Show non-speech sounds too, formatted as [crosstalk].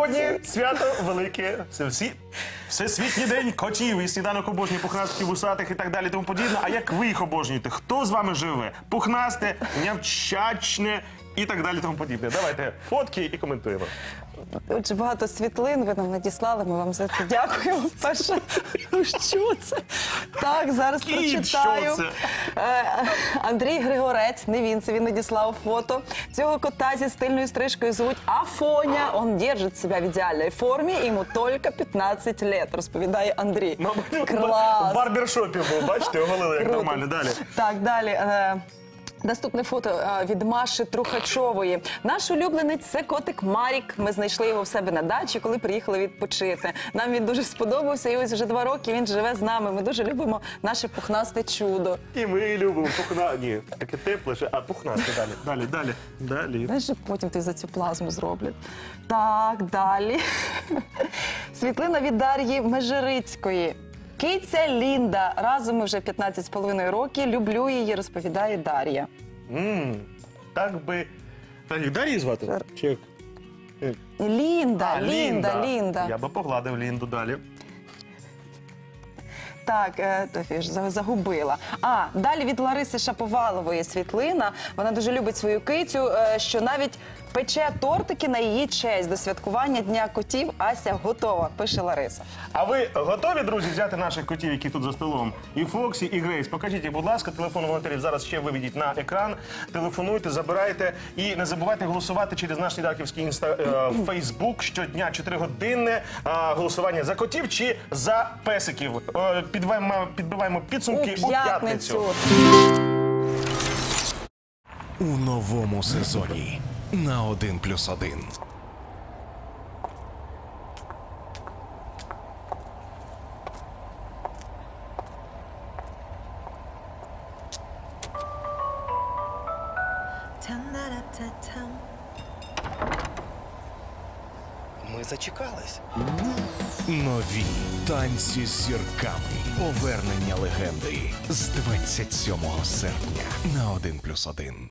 Сьогодні свято велике, це всі. Всесвітній день котів і сніданок обожнює пухнастиків, вусатих і так далі, тому подібне. А як ви їх обожнюєте? Хто з вами живе? Пухнасте, нявчачне і так далі, тому подібне. Давайте фотки і коментуємо. Дуже багато світлин ви нам надіслали. Ми вам за це дякуємо. Перше, [laughs] що це? Так, зараз Кіт, прочитаю. що це? Е, Андрій Григорець, не він це він надіслав фото. Цього кота зі стильною стрижкою звуть Афоня. Он держить себе в ідеальній формі, йому тільки 15 лет, розповідає Андрій. Мабуть, Клас. в барбершопі був, бачите, оголили як Круто. нормально. Далі. Так, далі. е, Наступне фото е, від Маші Трухачової. Наш улюбленець це котик Марік. Ми знайшли його в себе на дачі, коли приїхали відпочити. Нам він дуже сподобався, і ось вже два роки він живе з нами. Ми дуже любимо наше пухнасте чудо. І ми любимо пухна. Ні, таке тепле, ще- а пухнасте далі. Далі, далі, далі. Знаєш, що потім ти за цю плазму зроблять. Так, далі. Світлина від Дар'ї Межерицької. Киця Лінда. Разом ми вже 15 з половиною років. Люблю її, розповідає Дар'я. М, Так би. Так, як Дар'ї звати? Чи як? Лінда, А, Лінда, Лінда. Я би погладив Лінду далі. Так, е, то я ж за- загубила. А далі від Лариси Шаповалової світлина. Вона дуже любить свою кицю, е, що навіть пече тортики на її честь до святкування Дня котів. Ася готова, пише Лариса. А ви готові, друзі, взяти наших котів, які тут за столом? І Фоксі, і Грейс. Покажіть, будь ласка, телефон волонтерів зараз ще виведіть на екран. Телефонуйте, забирайте і не забувайте голосувати через наш сніданківський інста е, Фейсбук щодня 4 годинне голосування за котів чи за песиків. Е, Підбиваємо, підбиваємо підсумки У п'ятницю. у новому сезоні на 1 плюс 1. Та-на-ра-та-там. Ми зачекались. Нові танці з зірками. Повернення легенди з 27 серпня на 1 плюс 1.